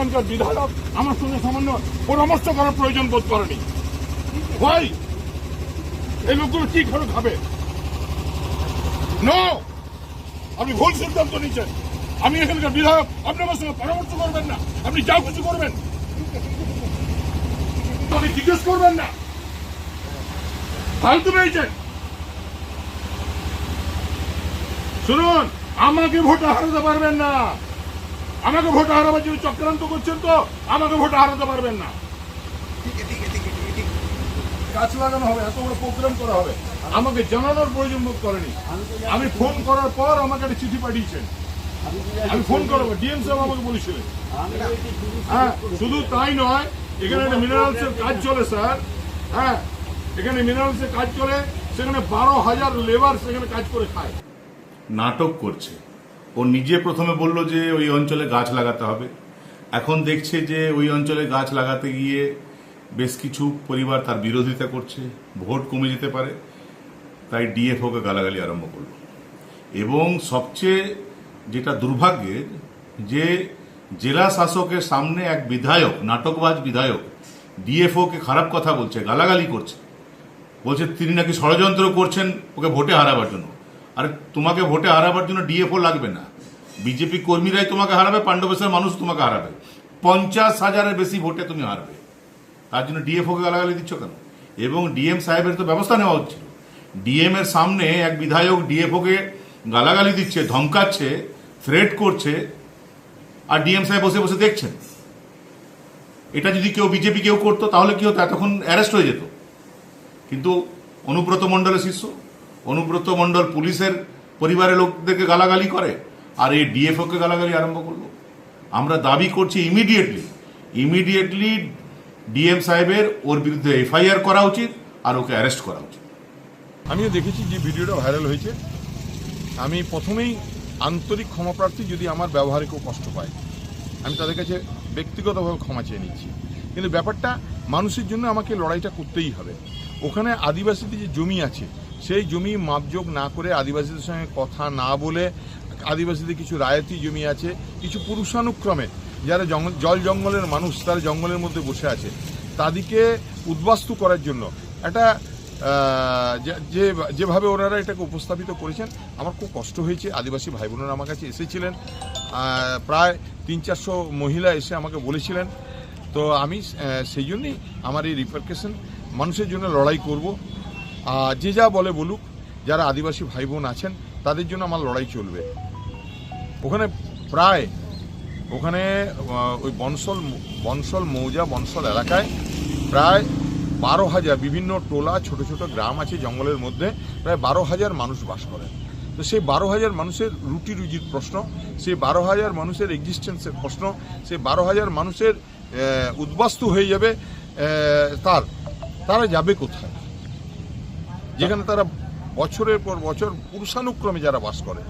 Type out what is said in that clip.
এখানকার বিধায়ক আমার সঙ্গে সামান্য পরামর্শ করার প্রয়োজন বোধ করেনি। ভাই, এই লোকগুলো কি করে খাবে? আপনি ভুল সিদ্ধান্ত নিচ্ছেন আমি এখানকার বিধায়ক, আপনি আমার সঙ্গে পরামর্শ করবেন না। আপনি যা কিছু করবেন। আপনি জিজ্ঞেস করবেন না। ফালতু পেয়েছেন। শুনুন, আমাকে ভোটে হারাতে পারবেন না। আমাকে ভোটে হারাবার জন্য চক্রান্ত করছেন তো আমাকে ভোটে হারাতে পারবেন না। গাছ লাগানো হবে এত বড় প্রোগ্রাম করা হবে। আমাকে জানানোর প্রয়োজন বোধ করেনি। আমি ফোন করার পর আমাকে একটা চিঠি পাঠিয়েছেন। আমি ফোন করব ডিএম সাহেব আমাকে বলেছিলেন। হ্যাঁ শুধু তাই নয় এখানে একটা মিনারেলস এর কাজ চলে স্যার। হ্যাঁ এখানে মিনারেলস এর কাজ চলে সেখানে বারো হাজার লেবার সেখানে কাজ করে খায়। নাটক করছে। ও নিজে প্রথমে বলল যে ওই অঞ্চলে গাছ লাগাতে হবে। এখন দেখছে যে ওই অঞ্চলে গাছ লাগাতে গিয়ে বেশ কিছু পরিবার তার বিরোধিতা করছে, ভোট কমে যেতে পারে, তাই ডিএফওকে গালাগালি আরম্ভ করল। এবং সবচেয়ে যেটা দুর্ভাগ্যের, যে জেলা শাসকের সামনে এক বিধায়ক, নাটকবাজ বিধায়ক ডিএফওকে খারাপ কথা বলছে, গালাগালি করছে। বলছে, তিনি নাকি ষড়যন্ত্র করছেন, ওকে ভোটে হারাবার জন্য। আরে তোমাকে ভোটে হারাবার জন্য ডিএফও লাগবে না। বিজেপি কর্মীরাই তোমাকে হারাবে পাণ্ডবেশ্বর মানুষ তোমাকে হারাবে। পঞ্চাশ হাজারের বেশি ভোটে তুমি হারবে। তার জন্য ডিএফওকে গালাগালি দিচ্ছ কেন? এবং ডিএম সাহেবের তো ব্যবস্থা নেওয়া হচ্ছিল। ডিএম এর সামনে এক বিধায়ক ডিএফওকে গালাগালি দিচ্ছে, ধমকাচ্ছে থ্রেট করছে, আর ডিএম সাহেব বসে বসে দেখছেন। এটা যদি কেউ বিজেপি কেউ করতো, তাহলে কি হতো? এতক্ষণ অ্যারেস্ট হয়ে যেত। কিন্তু অনুব্রত মণ্ডলের শিষ্য অনুব্রত মণ্ডল পুলিশের পরিবারের লোকদেরকে গালাগালি করে আর এই ডিএফওকে গালাগালি আরম্ভ করল। আমরা দাবি করছি ইমিডিয়েটলি ইমিডিয়েটলি ডিএম সাহেবের ওর বিরুদ্ধে এফআইআর করা উচিত আর ওকে অ্যারেস্ট করা উচিত। আমিও দেখেছি যে ভিডিওটা ভাইরাল হয়েছে। আমি প্রথমেই আন্তরিক ক্ষমাপ্রার্থী যদি আমার ব্যবহারে কেউ কষ্ট পায়। আমি তাদের কাছে ব্যক্তিগতভাবে ক্ষমা চেয়ে নিচ্ছি। কিন্তু ব্যাপারটা মানুষের জন্য আমাকে লড়াইটা করতেই হবে। ওখানে আদিবাসীদের যে জমি আছে, সেই জমি মাপযোগ না করে আদিবাসীদের সঙ্গে কথা না বলে আদিবাসীদের কিছু রায়তি জমি আছে, কিছু পুরুষানুক্রমে যারা জল জঙ্গলের মানুষ, তারা জঙ্গলের মধ্যে বসে আছে, তাদেরকে উদ্বাস্তু করার জন্য। একটা যে যেভাবে ওনারা এটাকে উপস্থাপিত করেছেন, আমার খুব কষ্ট হয়েছে। আদিবাসী ভাই বোনেরা আমার কাছে এসেছিলেন। প্রায় তিন চারশো মহিলা এসে আমাকে বলেছিলেন তো আমি সেই জন্যই আমার এই রিপার্কেশন মানুষের জন্য লড়াই করব। আর যে যা বলে বলুক, যারা আদিবাসী ভাই বোন আছেন, তাদের জন্য আমার লড়াই চলবে। ওখানে প্রায়, ওখানে ওই বনসল বনসল মৌজা, বনসল এলাকায় প্রায় বারো হাজার বিভিন্ন টোলা, ছোট ছোট গ্রাম আছে জঙ্গলের মধ্যে, প্রায় বারো হাজার মানুষ বাস করেন তো সেই বারো হাজার মানুষের রুটি রুজির প্রশ্ন, সেই বারো হাজার মানুষের এক্সিস্টেন্সের প্রশ্ন, সেই বারো হাজার মানুষের উদ্বাস্তু হয়ে যাবে তার, তারা যাবে কোথায়? যেখানে তারা বছরের পর বছর পুরুষানুক্রমে যারা বাস করে।